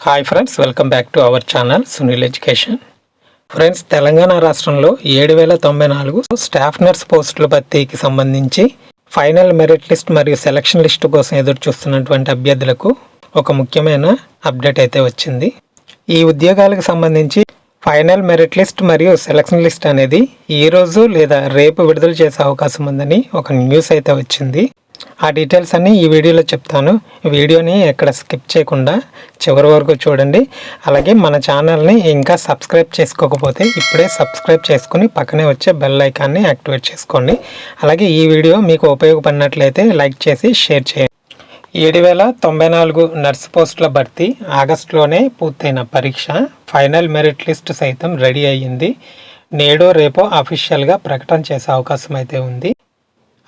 Hi friends welcome back to our channel Sunil education friends Telangana రాష్ట్రంలో ఏడు వేల తొంభై నాలుగు స్టాఫ్ నర్స్ పోస్టుల భర్తీకి సంబంధించి ఫైనల్ మెరిట్ లిస్ట్ మరియు సెలక్షన్ లిస్ట్ కోసం ఎదురు చూస్తున్నటువంటి అభ్యర్థులకు ఒక ముఖ్యమైన అప్డేట్ అయితే వచ్చింది. ఈ ఉద్యోగాలకు సంబంధించి ఫైనల్ మెరిట్ లిస్ట్ మరియు సెలక్షన్ లిస్ట్ అనేది ఈ రోజు లేదా రేపు విడుదల చేసే అవకాశం ఉందని ఒక న్యూస్ అయితే వచ్చింది. ఆ డీటెయిల్స్ అన్నీ ఈ వీడియోలో చెప్తాను. వీడియోని ఎక్కడ స్కిప్ చేయకుండా చివరి వరకు చూడండి. అలాగే మన ఛానల్ని ఇంకా సబ్స్క్రైబ్ చేసుకోకపోతే ఇప్పుడే సబ్స్క్రైబ్ చేసుకుని పక్కనే వచ్చే బెల్ ఐకాన్ని యాక్టివేట్ చేసుకోండి. అలాగే ఈ వీడియో మీకు ఉపయోగపడినట్లయితే లైక్ చేసి షేర్ చేయండి. ఏడు వేల తొంభై నాలుగు నర్స్ పోస్టుల భర్తీ ఆగస్టులోనే పూర్తయిన పరీక్ష. ఫైనల్ మెరిట్ లిస్ట్ సైతం రెడీ అయ్యింది. నేడో రేపో అఫీషియల్గా ప్రకటన చేసే అవకాశం అయితే ఉంది.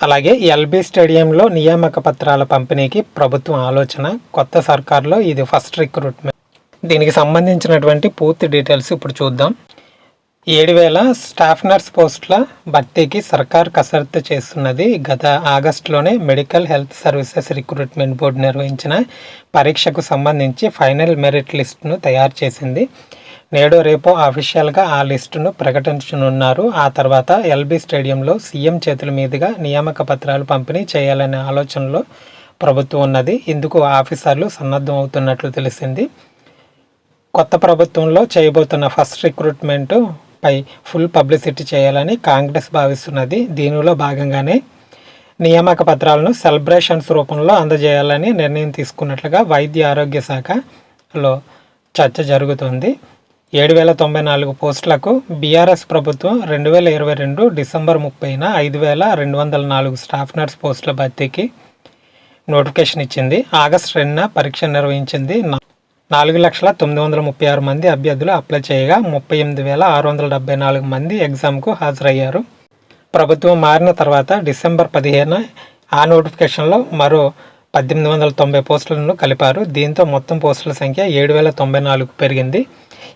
అలాగే ఎల్బీ స్టేడియంలో నియామక పత్రాల పంపిణీకి ప్రభుత్వం ఆలోచన కొత్త సర్కార్లో ఇది ఫస్ట్ రిక్రూట్మెంట్. దీనికి సంబంధించినటువంటి పూర్తి డీటెయిల్స్ ఇప్పుడు చూద్దాం. ఏడు వేల స్టాఫ్ నర్స్ పోస్టుల భర్తీకి సర్కార్ కసరత్తు చేస్తున్నది గత ఆగస్టులోనే medical health services recruitment board నిర్వహించిన పరీక్షకు సంబంధించి ఫైనల్ మెరిట్ లిస్టును తయారు చేసింది. నేడు రేపు అఫీషియల్గా ఆ లిస్టును ప్రకటించనున్నారు. ఆ తర్వాత ఎల్బీ స్టేడియంలో సీఎం చేతుల మీదుగా నియామక పత్రాలు పంపిణీ చేయాలనే ఆలోచనలో ప్రభుత్వం ఉన్నది. ఇందుకు ఆఫీసర్లు సన్నద్ధం అవుతున్నట్లు తెలిసింది. కొత్త ప్రభుత్వంలో చేయబోతున్న ఫస్ట్ రిక్రూట్మెంట్ పై ఫుల్ పబ్లిసిటీ చేయాలని కాంగ్రెస్ భావిస్తున్నది. దీనిలో భాగంగానే నియామక పత్రాలను సెలబ్రేషన్స్ రూపంలో అందజేయాలని నిర్ణయం తీసుకున్నట్లుగా వైద్య ఆరోగ్య శాఖలో చర్చ జరుగుతుంది. ఏడు వేల తొంభై నాలుగు పోస్టులకు బీఆర్ఎస్ ప్రభుత్వం రెండు వేల ఇరవై రెండు డిసెంబర్ ముప్పైన ఐదు వేల రెండు వందల నాలుగు స్టాఫ్ నర్స్ పోస్టుల భర్తీకి నోటిఫికేషన్ ఇచ్చింది. ఆగస్టు రెండున పరీక్ష నిర్వహించింది. నాలుగు లక్షల తొమ్మిది వందల ముప్పై ఆరు మంది అభ్యర్థులు అప్లై చేయగా ముప్పై ఎనిమిది వేల ఆరు వందల డెబ్బై నాలుగు మంది ఎగ్జామ్కు హాజరయ్యారు. ప్రభుత్వం మారిన తర్వాత డిసెంబర్ పదిహేను ఆ నోటిఫికేషన్లో మరో పద్దెనిమిది వందల తొంభై పోస్టులను కలిపారు. దీంతో మొత్తం పోస్టుల సంఖ్య ఏడు వేల తొంభై నాలుగు పెరిగింది.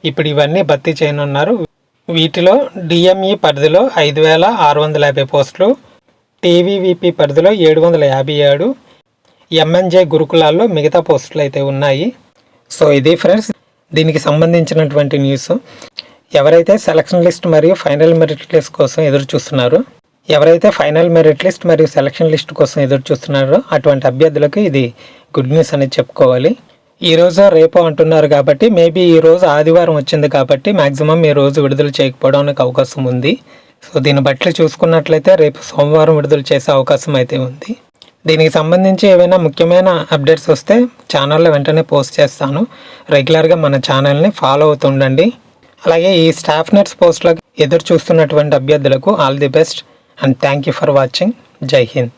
ఇప్పుడు ఇవన్నీ భర్తీ చేయనున్నారు. వీటిలో డిఎంఈ పరిధిలో ఐదు వేల ఆరు వందల యాభై పోస్టులు టీవీవీపీ పరిధిలో ఏడు వందల యాభై ఏడు ఎంఎన్జే గురుకులాల్లో మిగతా పోస్టులు అయితే ఉన్నాయి. సో ఇది ఫ్రెండ్స్ దీనికి సంబంధించినటువంటి న్యూస్. ఎవరైతే సెలక్షన్ లిస్ట్ మరియు ఫైనల్ మెరిట్ లిస్ట్ కోసం ఎదురు చూస్తున్నారో ఎవరైతే ఫైనల్ మెరిట్ లిస్ట్ మరియు సెలక్షన్ లిస్ట్ కోసం ఎదురు చూస్తున్నారో అటువంటి అభ్యర్థులకు ఇది గుడ్ న్యూస్ అనేది చెప్పుకోవాలి. ఈ రోజు రేపు అంటున్నారు కాబట్టి మేబీ ఈ రోజు ఆదివారం వచ్చింది కాబట్టి మ్యాక్సిమం ఈ రోజు విడుదల చేయకపోవడానికి అవకాశం ఉంది. సో దీన్ని బట్టి చూసుకున్నట్లయితే రేపు సోమవారం విడుదల చేసే అవకాశం అయితే ఉంది. దీనికి సంబంధించి ఏవైనా ముఖ్యమైన అప్డేట్స్ వస్తే ఛానల్లో వెంటనే పోస్ట్ చేస్తాను. రెగ్యులర్గా మన ఛానల్ని ఫాలో అవుతుండండి అలాగే ఈ స్టాఫ్ నర్స్ పోస్ట్లకు ఎదురు చూస్తున్నటువంటి అభ్యర్థులకు all the best. and thank you for watching. Jai Hind.